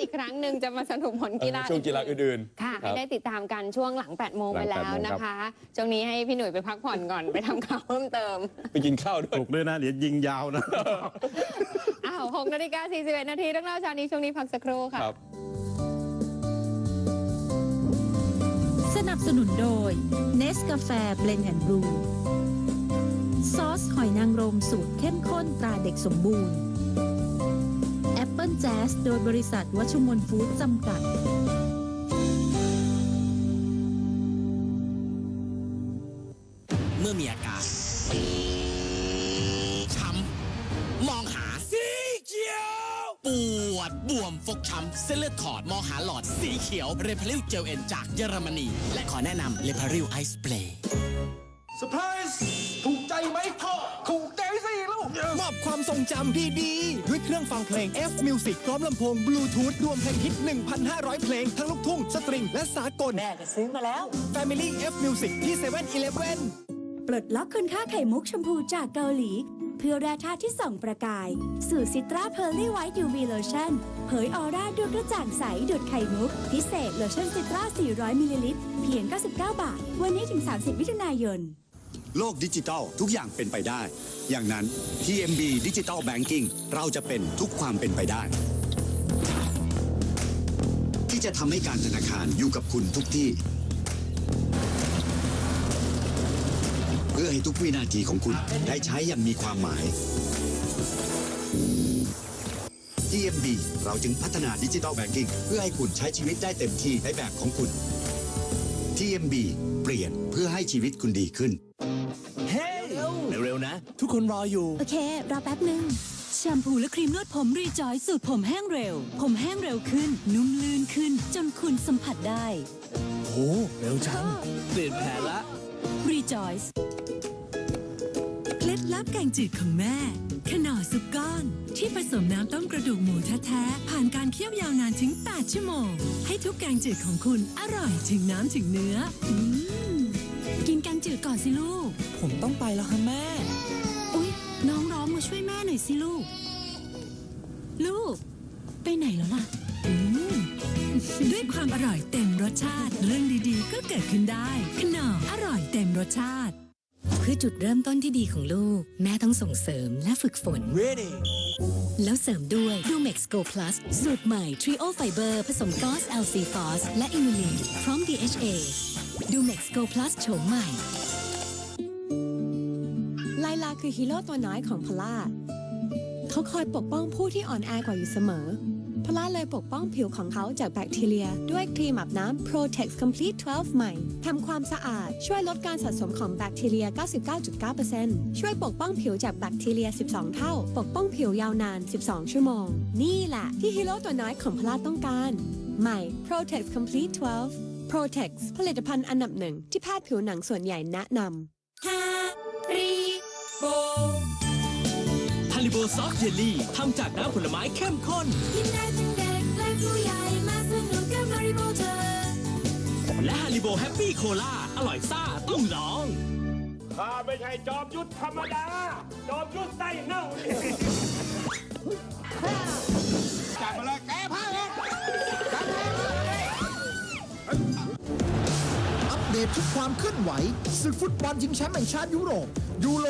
อีกครั้งหนึ่งจะมาสรุปผลกีฬาเออช่วงกีฬาอื่นๆ ค่ะครัให้บได้ติดตามกันช่วงหลัง8โมงหลัไปง8แล้วโมงนะคะช่วงนี้ให้พี่หนุ่ยไปพักผ่อนก่อนไปทำข่าวเพิ่มเติม ไปกินข้าวด้วยถูกด้วยนะเดี๋ยวยิงยาวนะอ้าว6นาฬิกา41นาทีต้องเล่าเช้านี้ช่วงนี้พักสักครู่ค่ะครับสนับสนุนโดยเนสกาแฟเบลนแอนด์บลูซอสหอยนางรมสูตรเข้มข้นตราเด็กสมบูรณ์แอ ปเปิลแจ๊สโดยบริษัทวัชมนฟู้ดจำกัด เมื่อมีอาการช้ำมองหาสีเขียว ปวด บวมฟกช้ำ เส้นเลือดขอด มองหาหลอดสีเขียว เรพาริลเจลเอ็นจากเยอรมนี และขอแนะนำเรพาริลไอสเปรย์เซอร์ไพรส์ถูกใจไหมพ่อถูกใจสิลูกม อบความทรงจำดีๆ ด้วยเครื่องฟังเพลง F Music พร้อมลำโพงบลูทูธรวมเพลงฮิต 1,500 เพลง ทั้งลูกทุ่ง สตริง และสากล แม่ก็ซื้อมาแล้ว Family F Music ที่7 e เ e ่ e อปลดล็อกคุณค่าไข่มุกชมพูจากเกาหลี เพื่อแร่ธาตุที่ส่องประกาย สู่ซิตราเพ r ร์ลี่ไวท์ยูวีโลชั่นเผยออร่าด้วยกระจ่างใสดุดไข่มุก พิเศษโลชั่นซิตรา400มิลลิลิตรเพียง 99 บาท วันนี้ถึง 30มิถุนายน โลกดิจิทัลทุกอย่างเป็นไปได้ อย่างนั้น TMB Digital Banking เราจะเป็นทุกความเป็นไปได้ ที่จะทำให้การธนาคารอยู่กับคุณทุกที่ เพื่อให้ทุกวินาทีของคุณได้ใช้อย่างมีความหมาย TMB เราจึงพัฒนาดิจิทัลแบงกิ้งเพื่อให้คุณใช้ชีวิตได้เต็มที่ในแบบของคุณ TMB เปลี่ยนเพื่อให้ชีวิตคุณดีขึ้น ๆนะ ทุกคนรออยู่ โอเค รอแป๊บหนึ่งแชมพูและครีมนวดผมรีจอยสูตรผมแห้งเร็ว ผมแห้งเร็วขึ้น นุ่มลื่นขึ้น จนคุณสัมผัสได้โอ้เร็วจังเปลี่ยนแผนละรีจอยเคล็ดลับแกงจืดของแม่ ขนอซุปก้อน ที่ผสมน้ำต้มกระดูกหมูแท้ๆ ผ่านการเคี่ยวยาวนานถึง 8 ชั่วโมง ให้ทุกแกงจืดของคุณอร่อยถึงน้ำถึงเนื้ออม กินแกงจืดก่อนสิลูก ผมต้องไปแล้วค่ะแม่ อุ๊ย น้องร้องมาช่วยแม่หน่อยสิลูก ลูก ไปไหนแล้วล่ะอืมด้วยความอร่อยเต็มรสชาติ เรื่องดีๆ ก็เกิดขึ้นได้ขนออร่อยเต็มรสชาติ เพื่อจุดเริ่มต้นที่ดีของลูก แม่ต้องส่งเสริมและฝึกฝน Ready แล้วเสริมด้วย d u m e x Go Plus สูตรใหม่ Trio Fiber ผสมกอส LC f o s และอินูลินพร้อม DHA d u m e x Go Plus โฉมใหม่ ไลลาคือฮีโร่ตัวน้อยของพล่า เขาคอยปกป้องผู้ที่อ่อนแอกว่าอยู่เสมอ พล่าเลยปกป้องผิวของเขาจากแบคทีเรีย ด้วยครีมอาบน้ำ Protex Complete 12 ใหม่ ทำความสะอาด ช่วยลดการสะสมของแบคทีเรีย 99.9%ช่วยปกป้องผิวจากแบคทีเรีย 12 เท่า ปกป้องผิวยาวนาน 12 ชั่วโมง นี่แหละที่ฮีโร่ตัวน้อยของพล่าต้องการ ใหม่ Protex Complete 12 Protex ผลิตภัณฑ์อันดับหนึ่งที่แพทย์ผิวหนังส่วนใหญ่แนะนำฮาริโบซอฟต์เยลลี่ทำจากน้ำผลไม้เข้มข้นกินได้ทั้งเด็กและผู้ใหญ่มาสนุกกับมาริโบเธอ และฮาริโบแฮปปี้โคลาอร่อยซ่าต้องลองข้าไม่ใช่จอมยุทธธรรมดา จอมยุทธไส้เน่านี่จับมาเลยแกผ้าเลย ตทุกความเคลื่อนไหวศึกฟุตบอลชิงแชมป์แห่งชาติยุโรปยูโร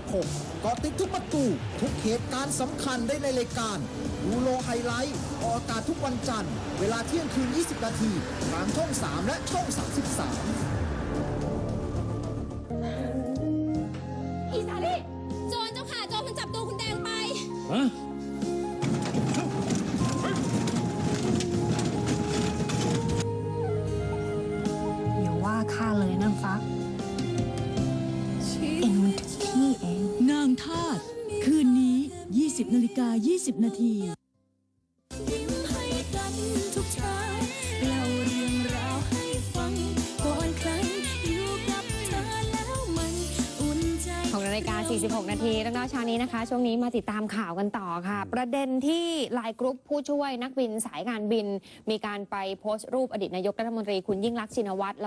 2016กาะติดทุกประตู ทุกเหตุการณ์สำคัญได้ในรายการยูโรไฮไลท์ออกอากาศทุกวันจันทร์ เวลาเที่ยงคืน 20 นาทีทางช่อง 3 และช่อง 33 20นาฬิกา20 นาทียิ้มให้กันทุกเช้าเล่าเรื่องราวให้ฟังก่อนใครอยู่กับเธอแล้วมันอุ่นใจ6นาฬิกา 46 นาทีแล้วก็เช้านี้นะคะ ช่วงนี้มาติดตามข่าวกันต่อค่ะ ประเด็นที่ไลน์กรุ๊ปผู้ช่วยนักบินสายการบิน มีการไปโพสต์รูปอดีตนายกรัฐมนตรีคุณยิ่งรักษณ์ชินวัตรแล้ว